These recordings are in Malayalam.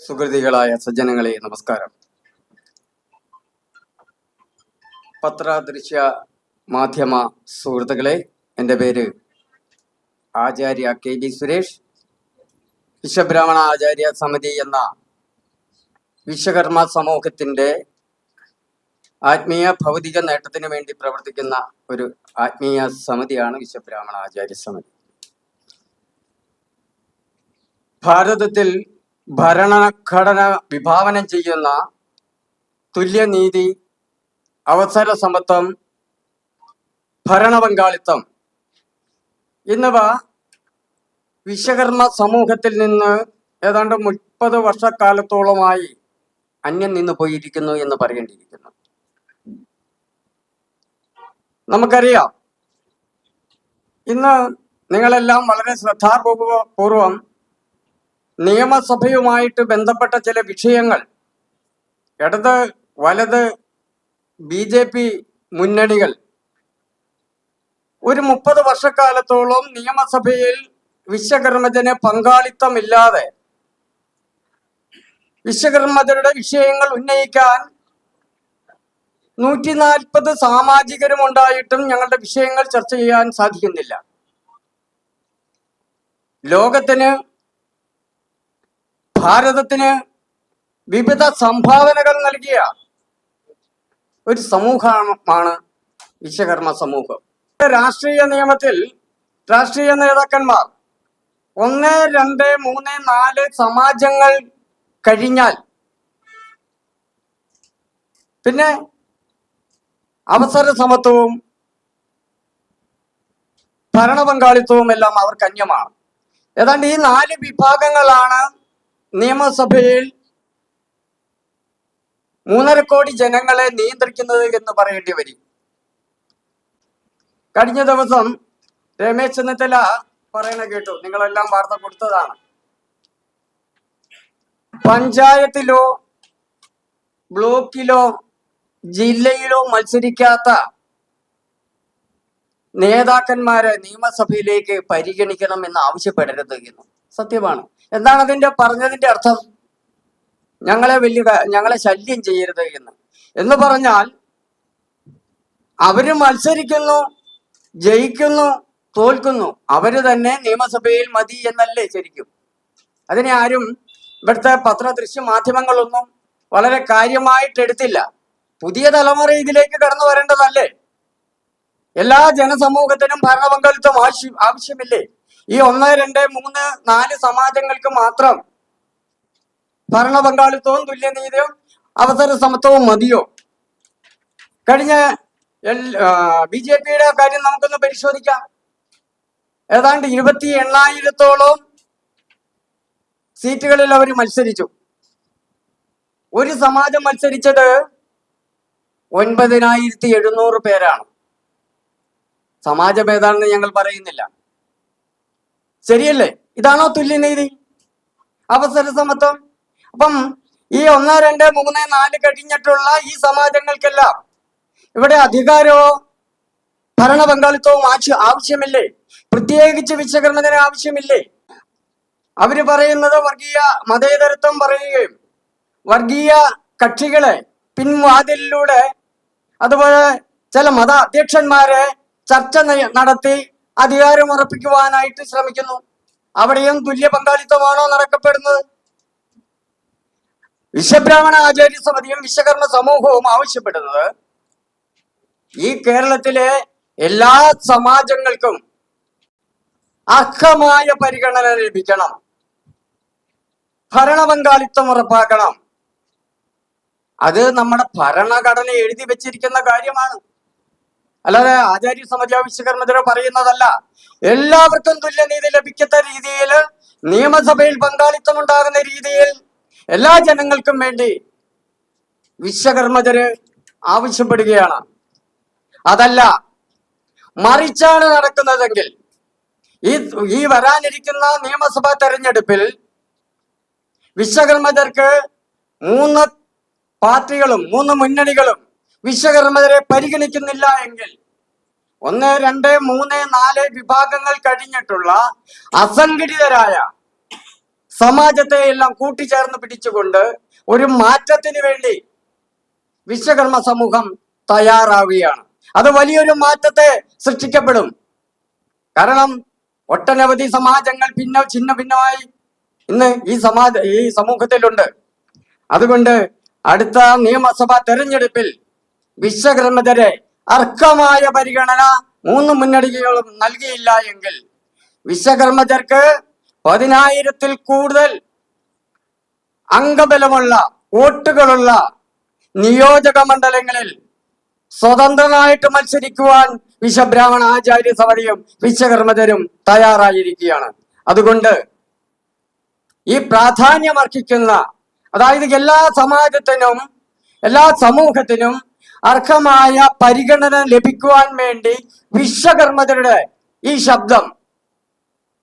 സുഹൃതികളായ സജ്ജനങ്ങളെ നമസ്കാരം. പത്രദൃശ്യ മാധ്യമ സുഹൃത്തുക്കളെ എന്റെ പേര് ആചാര്യ കെ ബി സുരേഷ്. വിശ്വബ്രാഹ്മണ ആചാര്യ സമിതി എന്ന വിശ്വകർമ്മ സമൂഹത്തിന്റെ ആത്മീയ ഭൗതിക നേട്ടത്തിന് വേണ്ടി പ്രവർത്തിക്കുന്ന ഒരു ആത്മീയ സമിതിയാണ് വിശ്വബ്രാഹ്മണ ആചാര്യ സമിതി. ഭാരതത്തിൽ ഭരണഘടന വിഭാവനം ചെയ്യുന്ന തുല്യനീതി അവസര സമത്വം ഭരണപങ്കാളിത്തം എന്നിവ വിശ്വകർമ്മ സമൂഹത്തിൽ നിന്ന് ഏതാണ്ട് മുപ്പത് വർഷക്കാലത്തോളമായി അന്യം നിന്ന് പോയിരിക്കുന്നു എന്ന് പറയേണ്ടിയിരിക്കുന്നു. നമുക്കറിയാം. ഇന്ന് നിങ്ങളെല്ലാം വളരെ ശ്രദ്ധാപൂർവം നിയമസഭയുമായിട്ട് ബന്ധപ്പെട്ട ചില വിഷയങ്ങൾ. ഇടത് വലത് ബി ജെ പി മുന്നണികൾ. ഒരു മുപ്പത് വർഷക്കാലത്തോളം നിയമസഭയിൽ വിശ്വകർമ്മജന് പങ്കാളിത്തമില്ലാതെ വിശ്വകർമ്മജരുടെ വിഷയങ്ങൾ ഉന്നയിക്കാൻ നൂറ്റി നാൽപ്പത് സാമാജികരും ഉണ്ടായിട്ടും ഞങ്ങളുടെ വിഷയങ്ങൾ ചർച്ച ചെയ്യാൻ സാധിക്കുന്നില്ല. ലോകത്തിന് ഭാരതത്തിന് വിവിധ സംഭാവനകൾ നൽകിയ ഒരു സമൂഹമാണ് വിശ്വകർമ്മ സമൂഹം. രാഷ്ട്രീയ നിയമത്തിൽ രാഷ്ട്രീയ നേതാക്കന്മാർ ഒന്ന് രണ്ട് മൂന്ന് നാല് സമാജങ്ങൾ കഴിഞ്ഞാൽ പിന്നെ അവസര സമത്വവും ഭരണപങ്കാളിത്തവും എല്ലാം അവർക്ക് അന്യമാണ്. ഏതാണ്ട് ഈ നാല് വിഭാഗങ്ങളാണ് നിയമസഭയിൽ മൂന്നര കോടി ജനങ്ങളെ നിയന്ത്രിക്കുന്നത് എന്ന് പറയേണ്ടി വരും. കഴിഞ്ഞ ദിവസം രമേശ് ചെന്നിത്തല പറയണ കേട്ടു. നിങ്ങളെല്ലാം വാർത്ത കൊടുത്തതാണ്. പഞ്ചായത്തിലോ ബ്ലോക്കിലോ ജില്ലയിലോ മത്സരിക്കാത്ത നേതാക്കന്മാരെ നിയമസഭയിലേക്ക് പരിഗണിക്കണം എന്ന് ആവശ്യപ്പെടരുത് എന്ന്. സത്യമാണ്. എന്താണ് അതിന്റെ പറഞ്ഞതിന്റെ അർത്ഥം? ഞങ്ങളെ വലിയ ഞങ്ങളെ ശല്യം ചെയ്യരുത് എന്ന്. എന്ന് പറഞ്ഞാൽ അവർ മത്സരിക്കുന്നു ജയിക്കുന്നു തോൽക്കുന്നു. അവർ തന്നെ നിയമസഭയിൽ മതി എന്നല്ലേ ശരിക്കും. അതിനെ ആരും ഇവിടുത്തെ പത്ര ദൃശ്യ മാധ്യമങ്ങളൊന്നും വളരെ കാര്യമായിട്ട് എടുത്തില്ല. പുതിയ തലമുറ ഇതിലേക്ക് കടന്നു വരേണ്ടതല്ലേ? എല്ലാ ജനസമൂഹത്തിനും ഭരണപങ്കാളിത്തം ആവശ്യം ആവശ്യമില്ലേ? ഈ ഒന്ന് രണ്ട് മൂന്ന് നാല് സമാജങ്ങൾക്ക് മാത്രം ഭരണ പങ്കാളിത്തവും തുല്യനീതിയും അവസര സമത്വവും മതിയോ? കഴിഞ്ഞ ബി ജെ പിയുടെ കാര്യം നമുക്കൊന്ന് പരിശോധിക്കാം. ഏതാണ്ട് ഇരുപത്തി എണ്ണായിരത്തോളം സീറ്റുകളിൽ അവർ മത്സരിച്ചു. ഒരു സമാജം മത്സരിച്ചത് ഒൻപതിനായിരത്തി എഴുന്നൂറ് പേരാണ്. സമാജം ഏതാണെന്ന് ഞങ്ങൾ പറയുന്നില്ല. ശരിയല്ലേ? ഇതാണോ തുല്യനീതി അവസര സമത്വം. അപ്പം ഈ ഒന്ന് രണ്ട് മൂന്ന് നാല് കഴിഞ്ഞിട്ടുള്ള ഈ സമാജങ്ങൾക്കെല്ലാം ഇവിടെ അധികാരമോ ഭരണ പങ്കാളിത്തവും ആവശ്യ ആവശ്യമില്ലേ? പ്രത്യേകിച്ച് വിശ്വകർമ്മത്തിന് ആവശ്യമില്ലേ? അവർ പറയുന്നത് വർഗീയ മതേതരത്വം പറയുകയും വർഗീയ കക്ഷികളെ പിൻവാതിലിലൂടെ അതുപോലെ ചില മത അധ്യക്ഷന്മാരെ ചർച്ച നടത്തി അധികാരം ഉറപ്പിക്കുവാനായിട്ട് ശ്രമിക്കുന്നു. അവിടെയും തുല്യ പങ്കാളിത്തമാണോ നടക്കപ്പെടുന്നത്? വിശ്വബ്രാഹ്മണ ആചാര്യ സമിതിയും വിശ്വകർമ്മ സമൂഹവും ആവശ്യപ്പെടുന്നത് ഈ കേരളത്തിലെ എല്ലാ സമാജങ്ങൾക്കും അർഹമായ പരിഗണന ലഭിക്കണം. ഭരണ പങ്കാളിത്തം ഉറപ്പാക്കണം. അത് നമ്മുടെ ഭരണഘടന എഴുതി വെച്ചിരിക്കുന്ന കാര്യമാണ്. അല്ലാതെ ആചാര്യ സമിതി വിശ്വകർമ്മത്തിനോ പറയുന്നതല്ല. എല്ലാവർക്കും തുല്യനീതി ലഭിക്കുന്ന രീതിയിൽ നിയമസഭയിൽ പങ്കാളിത്തം ഉണ്ടാകുന്ന രീതിയിൽ എല്ലാ ജനങ്ങൾക്കും വേണ്ടി വിശ്വകർമ്മജര് ആവശ്യപ്പെടുകയാണ്. അതല്ല മറിച്ചാണ് നടക്കുന്നതെങ്കിൽ ഈ ഈ വരാനിരിക്കുന്ന നിയമസഭാ തെരഞ്ഞെടുപ്പിൽ വിശ്വകർമ്മജർക്ക് മൂന്ന് പാർട്ടികളും മൂന്ന് മുന്നണികളും വിശ്വകർമ്മജരെ പരിഗണിക്കുന്നില്ല എങ്കിൽ. ഒന്ന് രണ്ട് മൂന്ന് നാല് വിഭാഗങ്ങൾ കഴിഞ്ഞിട്ടുള്ള അസംഘടിതരായ സമാജത്തെ എല്ലാം കൂട്ടിച്ചേർന്ന് പിടിച്ചുകൊണ്ട് ഒരു മാറ്റത്തിന് വേണ്ടി വിശ്വകർമ്മ സമൂഹം തയ്യാറാവുകയാണ്. അത് വലിയൊരു മാറ്റത്തെ സൃഷ്ടിക്കപ്പെടും. കാരണം ഒട്ടനവധി സമാജങ്ങൾ ഭിന്ന ഛിന്ന ഭിന്നമായി ഇന്ന് ഈ സമാജ ഈ സമൂഹത്തിലുണ്ട്. അതുകൊണ്ട് അടുത്ത നിയമസഭാ തെരഞ്ഞെടുപ്പിൽ വിശ്വകർമ്മതരെ അർഹമായ പരിഗണന മൂന്ന് മുന്നണികളും നൽകിയില്ല എങ്കിൽ വിശ്വകർമ്മജർക്ക് പതിനായിരത്തിൽ കൂടുതൽ അംഗബലമുള്ള വോട്ടുകളുള്ള നിയോജക മണ്ഡലങ്ങളിൽ സ്വതന്ത്രനായിട്ട് മത്സരിക്കുവാൻ വിശ്വബ്രാഹ്മണ ആചാര്യ സമിതിയും വിശ്വകർമ്മജരും തയ്യാറായിരിക്കുകയാണ്. അതുകൊണ്ട് ഈ പ്രാധാന്യമർഹിക്കുന്ന അതായത് എല്ലാ സമാജത്തിനും എല്ലാ സമൂഹത്തിനും അർഹമായ പരിഗണന ലഭിക്കുവാൻ വേണ്ടി വിശ്വകർമ്മജരുടെ ഈ ശബ്ദം.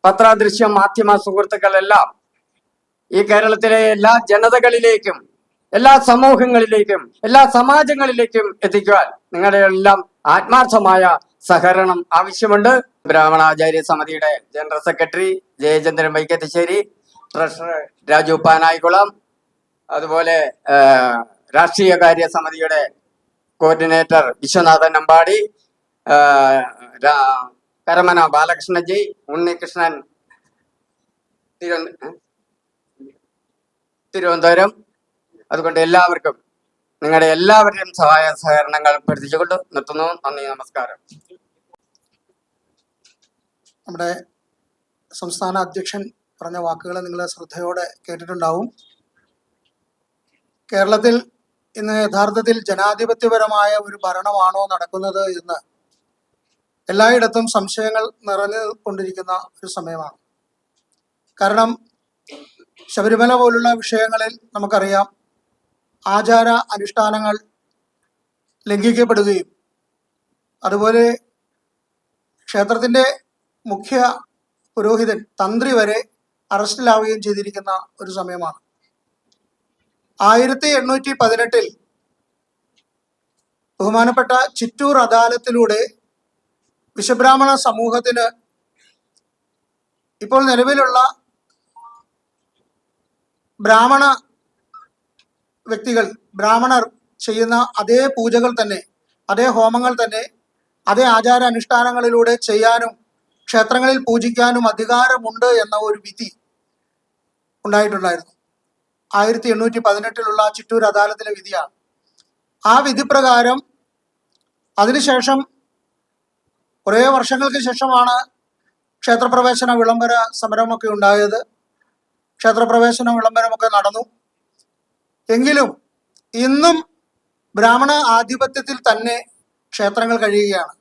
പത്രാദൃശ്യ മാധ്യമ സുഹൃത്തുക്കളെല്ലാം ഈ കേരളത്തിലെ എല്ലാ ജനതകളിലേക്കും എല്ലാ സമൂഹങ്ങളിലേക്കും എല്ലാ സമാജങ്ങളിലേക്കും എത്തിക്കുവാൻ നിങ്ങളുടെ എല്ലാം ആത്മാർത്ഥമായ സഹകരണം ആവശ്യമുണ്ട്. ബ്രാഹ്മണാചാര്യ സമിതിയുടെ general secretary Jayachandran Vaikathussery treasurer Raju Panayikulam അതുപോലെ രാഷ്ട്രീയ കാര്യ സമിതിയുടെ കോർഡിനേറ്റർ വിശ്വനാഥൻ അമ്പാടി കരമന ബാലകൃഷ്ണജി ഉണ്ണികൃഷ്ണൻ തിരുവന- തിരുവനന്തപുരം. അതുകൊണ്ട് എല്ലാവർക്കും നിങ്ങളുടെ എല്ലാവരുടെയും സഹായ സഹകരണങ്ങൾ അഭ്യർത്ഥിച്ചുകൊണ്ട് നിർത്തുന്നു. നന്ദി നമസ്കാരം. നമ്മുടെ സംസ്ഥാന അധ്യക്ഷൻ പറഞ്ഞ വാക്കുകൾ നിങ്ങൾ ശ്രദ്ധയോടെ കേട്ടിട്ടുണ്ടാവും. കേരളത്തിൽ ഇന്ന് യഥാർത്ഥത്തിൽ ജനാധിപത്യപരമായ ഒരു ഭരണമാണോ നടക്കുന്നത് എന്ന് എല്ലായിടത്തും സംശയങ്ങൾ നിറഞ്ഞു കൊണ്ടിരിക്കുന്ന ഒരു സമയമാണ്. കാരണം ശബരിമല പോലുള്ള വിഷയങ്ങളിൽ നമുക്കറിയാം ആചാര അനുഷ്ഠാനങ്ങൾ ലംഘിക്കപ്പെടുകയും അതുപോലെ ക്ഷേത്രത്തിന്റെ മുഖ്യ പുരോഹിതൻ തന്ത്രി വരെ അറസ്റ്റിലാവുകയും ചെയ്തിരിക്കുന്ന ഒരു സമയമാണ്. ആയിരത്തി എണ്ണൂറ്റി പതിനെട്ടിൽ ബഹുമാനപ്പെട്ട ചിറ്റൂർ അദാലത്തിലൂടെ വിശ്വബ്രാഹ്മണ സമൂഹത്തിന് ഇപ്പോൾ നിലവിലുള്ള ബ്രാഹ്മണ വ്യക്തികൾ ബ്രാഹ്മണർ ചെയ്യുന്ന അതേ പൂജകൾ തന്നെ അതേ ഹോമങ്ങൾ തന്നെ അതേ ആചാര അനുഷ്ഠാനങ്ങളിലൂടെ ചെയ്യാനും ക്ഷേത്രങ്ങളിൽ പൂജിക്കാനും അധികാരമുണ്ട് എന്ന ഒരു വിധി ഉണ്ടായിട്ടുണ്ടായിരുന്നു. ആയിരത്തി എണ്ണൂറ്റി പതിനെട്ടിലുള്ള ചിറ്റൂർ അദാലത്തിലെ വിധിയാണ്. ആ വിധി പ്രകാരം അതിനുശേഷം കുറേ വർഷങ്ങൾക്ക് ശേഷമാണ് ക്ഷേത്രപ്രവേശന വിളംബര സമരമൊക്കെ ഉണ്ടായത്. ക്ഷേത്രപ്രവേശന വിളംബരമൊക്കെ നടന്നു. എങ്കിലും ഇന്നും ബ്രാഹ്മണ ആധിപത്യത്തിൽ തന്നെ ക്ഷേത്രങ്ങൾ കഴിയുകയാണ്.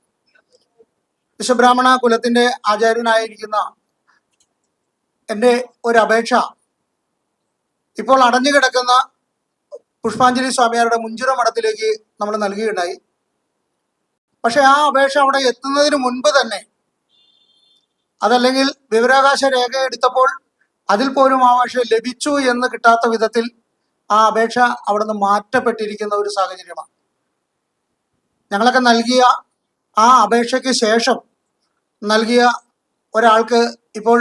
വിശ്വബ്രാഹ്മണ കുലത്തിന്റെ ആചാര്യനായിരിക്കുന്ന എന്റെ ഒരു അപേക്ഷ ഇപ്പോൾ അടഞ്ഞു കിടക്കുന്ന പുഷ്പാഞ്ജലി സ്വാമിയാരുടെ മുഞ്ചിറ മഠത്തിലേക്ക് നമ്മൾ നൽകുകയുണ്ടായി. പക്ഷെ ആ അപേക്ഷ അവിടെ എത്തുന്നതിന് മുൻപ് തന്നെ അതല്ലെങ്കിൽ വിവരാകാശ രേഖ എടുത്തപ്പോൾ അതിൽ പോലും ആ അപേക്ഷ ലഭിച്ചു എന്ന് കിട്ടാത്ത വിധത്തിൽ ആ അപേക്ഷ അവിടെ നിന്ന് മാറ്റപ്പെട്ടിരിക്കുന്ന ഒരു സാഹചര്യമാണ്. ഞങ്ങളൊക്കെ നൽകിയ ആ അപേക്ഷയ്ക്ക് ശേഷം നൽകിയ ഒരാൾക്ക് ഇപ്പോൾ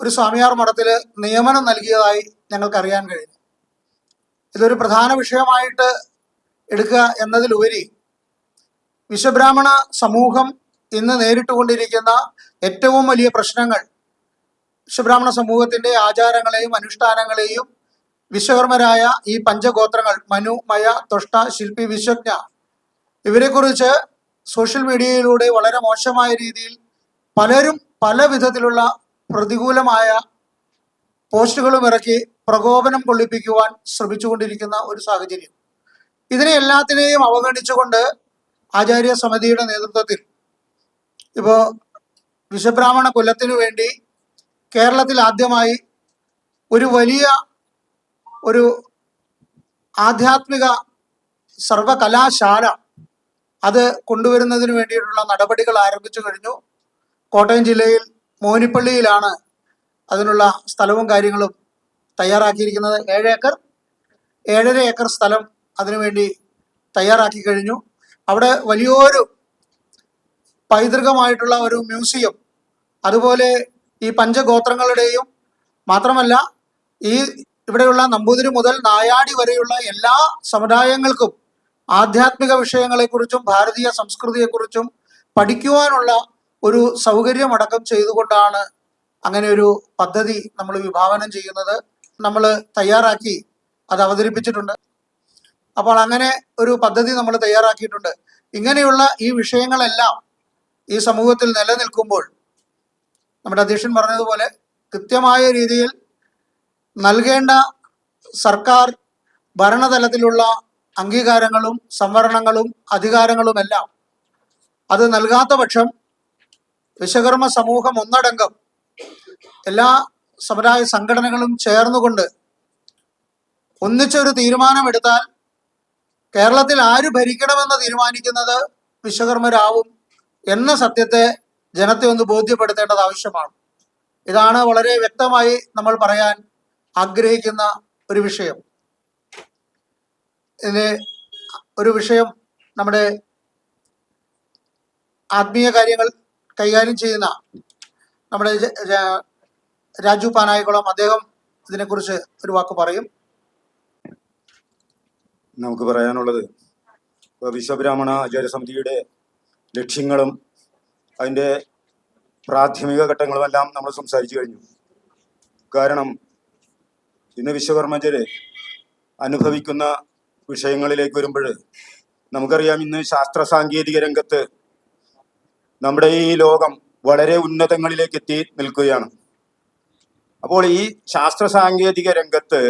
ഒരു സ്വാമിയാർ മഠത്തിൽ നിയമനം നൽകിയതായി ഞങ്ങൾക്ക് അറിയാൻ കഴിഞ്ഞു. ഇതൊരു പ്രധാന വിഷയമായിട്ട് എടുക്കുക എന്നതിലുപരി വിശ്വബ്രാഹ്മണ സമൂഹം ഇന്ന് നേരിട്ടുകൊണ്ടിരിക്കുന്ന ഏറ്റവും വലിയ പ്രശ്നങ്ങൾ വിശ്വബ്രാഹ്മണ സമൂഹത്തിന്റെ ആചാരങ്ങളെയും അനുഷ്ഠാനങ്ങളെയും വിശ്വകർമ്മരായ ഈ പഞ്ചഗോത്രങ്ങൾ മനു മയ തൊഷ്ട ശില്പി വിശ്വജ്ഞ ഇവരെക്കുറിച്ച് സോഷ്യൽ മീഡിയയിലൂടെ വളരെ മോശമായ രീതിയിൽ പലരും പല വിധത്തിലുള്ള പ്രതികൂലമായ പോസ്റ്റുകളും ഇറക്കി പ്രകോപനം കൊള്ളിപ്പിക്കുവാൻ ശ്രമിച്ചുകൊണ്ടിരിക്കുന്ന ഒരു സാഹചര്യം. ഇതിനെ എല്ലാത്തിനെയും അവഗണിച്ചുകൊണ്ട് ആചാര്യ സമിതിയുടെ നേതൃത്വത്തിൽ ഇപ്പോ വിശ്വബ്രാഹ്മണ കുലത്തിനു വേണ്ടി കേരളത്തിൽ ആദ്യമായി ഒരു വലിയ ഒരു ആധ്യാത്മിക സർവകലാശാല അത് കൊണ്ടുവരുന്നതിന് വേണ്ടിയിട്ടുള്ള നടപടികൾ ആരംഭിച്ചു കഴിഞ്ഞു. കോട്ടയം ജില്ലയിൽ മോനിപ്പള്ളിയിലാണ് അതിനുള്ള സ്ഥലവും കാര്യങ്ങളും തയ്യാറാക്കിയിരിക്കുന്നത് ഏഴ് ഏക്കർ. ഏഴര ഏക്കർ സ്ഥലം അതിനുവേണ്ടി തയ്യാറാക്കി കഴിഞ്ഞു. അവിടെ വലിയൊരു പൈതൃകമായിട്ടുള്ള ഒരു മ്യൂസിയം അതുപോലെ ഈ പഞ്ചഗോത്രങ്ങളുടെയും മാത്രമല്ല ഈ ഇവിടെയുള്ള നമ്പൂതിരി മുതൽ നായാടി വരെയുള്ള എല്ലാ സമുദായങ്ങൾക്കും ആധ്യാത്മിക വിഷയങ്ങളെക്കുറിച്ചും ഭാരതീയ സംസ്കൃതിയെക്കുറിച്ചും പഠിക്കുവാനുള്ള ഒരു സൗകര്യമടക്കം ചെയ്തുകൊണ്ടാണ് അങ്ങനെ ഒരു പദ്ധതി നമ്മൾ വിഭാവനം ചെയ്യുന്നത്. നമ്മൾ തയ്യാറാക്കി അത് അവതരിപ്പിച്ചിട്ടുണ്ട്. അപ്പോൾ അങ്ങനെ ഒരു പദ്ധതി നമ്മൾ തയ്യാറാക്കിയിട്ടുണ്ട്. ഇങ്ങനെയുള്ള ഈ വിഷയങ്ങളെല്ലാം ഈ സമൂഹത്തിൽ നിലനിൽക്കുമ്പോൾ നമ്മുടെ അധ്യക്ഷൻ പറഞ്ഞതുപോലെ കൃത്യമായ രീതിയിൽ നൽകേണ്ട സർക്കാർ ഭരണതലത്തിലുള്ള അംഗീകാരങ്ങളും സംവരണങ്ങളും അധികാരങ്ങളുമെല്ലാം അത് നൽകാത്ത പക്ഷം വിശ്വകർമ്മ സമൂഹം ഒന്നടങ്കം എല്ലാ സമുദായ സംഘടനകളും ചേർന്നുകൊണ്ട് ഒന്നിച്ചൊരു തീരുമാനമെടുത്താൽ കേരളത്തിൽ ആര് ഭരിക്കണമെന്ന് തീരുമാനിക്കുന്നത് വിശ്വകർമ്മരാവും എന്ന സത്യത്തെ ജനത്തെ ഒന്ന് ബോധ്യപ്പെടുത്തേണ്ടത് ആവശ്യമാണ്. ഇതാണ് വളരെ വ്യക്തമായി നമ്മൾ പറയാൻ ആഗ്രഹിക്കുന്ന ഒരു വിഷയം. ഇതിന് ഒരു വിഷയം നമ്മുടെ ആത്മീയ കാര്യങ്ങൾ കൈകാര്യം ചെയ്യുന്ന നമ്മുടെ രാജു പാനായിക്കുളം. അദ്ദേഹം ഇതിനെക്കുറിച്ച് ഒരു വാക്ക് പറയും. നമുക്ക് പറയാനുള്ളത് വിശ്വബ്രാഹ്മണ ആചാര്യ സമിതിയുടെ ലക്ഷ്യങ്ങളും അതിന്റെ പ്രാഥമിക ഘട്ടങ്ങളുമെല്ലാം നമ്മൾ സംസാരിച്ചു കഴിഞ്ഞു. കാരണം ഇന്ന് വിശ്വകർമ്മജര് അനുഭവിക്കുന്ന വിഷയങ്ങളിലേക്ക് വരുമ്പോൾ നമുക്കറിയാം ഇന്ന് ശാസ്ത്ര സാങ്കേതിക രംഗത്ത് നമ്മുടെ ഈ ലോകം വളരെ ഉന്നതങ്ങളിലേക്ക് എത്തി നിൽക്കുകയാണ്. അപ്പോൾ ഈ ശാസ്ത്ര സാങ്കേതിക രംഗത്ത്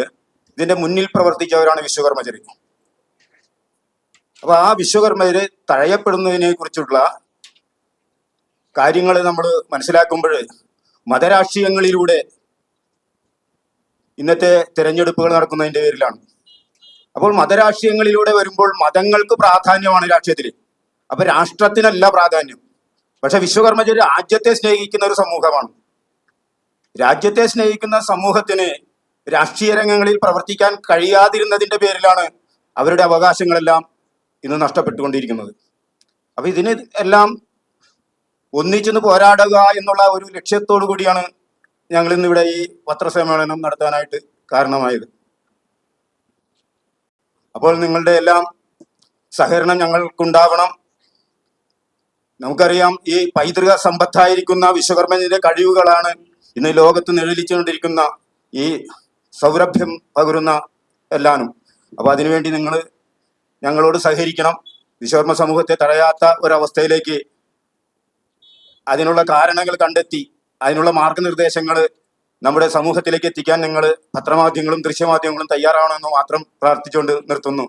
ഇതിന്റെ മുന്നിൽ പ്രവർത്തിച്ചവരാണ് വിശ്വകർമ്മചരി. അപ്പൊ ആ വിശ്വകർമ്മര് തഴയപ്പെടുന്നതിനെ കുറിച്ചുള്ള കാര്യങ്ങൾ നമ്മൾ മനസ്സിലാക്കുമ്പോൾ മതരാഷ്ട്രീയങ്ങളിലൂടെ ഇന്നത്തെ തിരഞ്ഞെടുപ്പുകൾ നടക്കുന്നതിന്റെ പേരിലാണ്. അപ്പോൾ മതരാഷ്ട്രീയങ്ങളിലൂടെ വരുമ്പോൾ മതങ്ങൾക്ക് പ്രാധാന്യമാണ് രാഷ്ട്രീയത്തിൽ അപ്പൊ രാഷ്ട്രത്തിനല്ല പ്രാധാന്യം. പക്ഷെ വിശ്വകർമ്മചര് രാജ്യത്തെ സ്നേഹിക്കുന്ന ഒരു സമൂഹമാണ്. രാജ്യത്തെ സ്നേഹിക്കുന്ന സമൂഹത്തിന് രാഷ്ട്രീയ രംഗങ്ങളിൽ പ്രവർത്തിക്കാൻ കഴിയാതിരുന്നതിന്റെ പേരിലാണ് അവരുടെ അവകാശങ്ങളെല്ലാം ഇന്ന് നഷ്ടപ്പെട്ടുകൊണ്ടിരിക്കുന്നത്. അപ്പൊ ഇതിന് എല്ലാം ഒന്നിച്ചെന്ന് പോരാടുക എന്നുള്ള ഒരു ലക്ഷ്യത്തോടു കൂടിയാണ് ഞങ്ങൾ ഇന്നിവിടെ ഈ പത്രസമ്മേളനം നടത്താനായിട്ട് കാരണമായത്. അപ്പോൾ നിങ്ങളുടെ എല്ലാം സഹകരണം ഞങ്ങൾക്കുണ്ടാവണം. നമുക്കറിയാം ഈ പൈതൃക സമ്പത്തായിരിക്കുന്ന വിശ്വകർമ്മന്റെ കഴിവുകളാണ് ഇന്ന് ലോകത്ത് നിഴലിച്ചുകൊണ്ടിരിക്കുന്ന ഈ സൗരഭ്യം പകരുന്ന എല്ലാനും. അപ്പൊ അതിനുവേണ്ടി നിങ്ങൾ ഞങ്ങളോട് സഹകരിക്കണം. വിശ്വകർമ്മ സമൂഹത്തെ തടയാത്ത ഒരവസ്ഥയിലേക്ക് അതിനുള്ള കാരണങ്ങൾ കണ്ടെത്തി അതിനുള്ള മാർഗനിർദ്ദേശങ്ങൾ നമ്മുടെ സമൂഹത്തിലേക്ക് എത്തിക്കാൻ നിങ്ങൾ പത്രമാധ്യമങ്ങളും ദൃശ്യമാധ്യമങ്ങളും തയ്യാറാവണമെന്ന് മാത്രം പ്രാർത്ഥിച്ചുകൊണ്ട് നിർത്തുന്നു.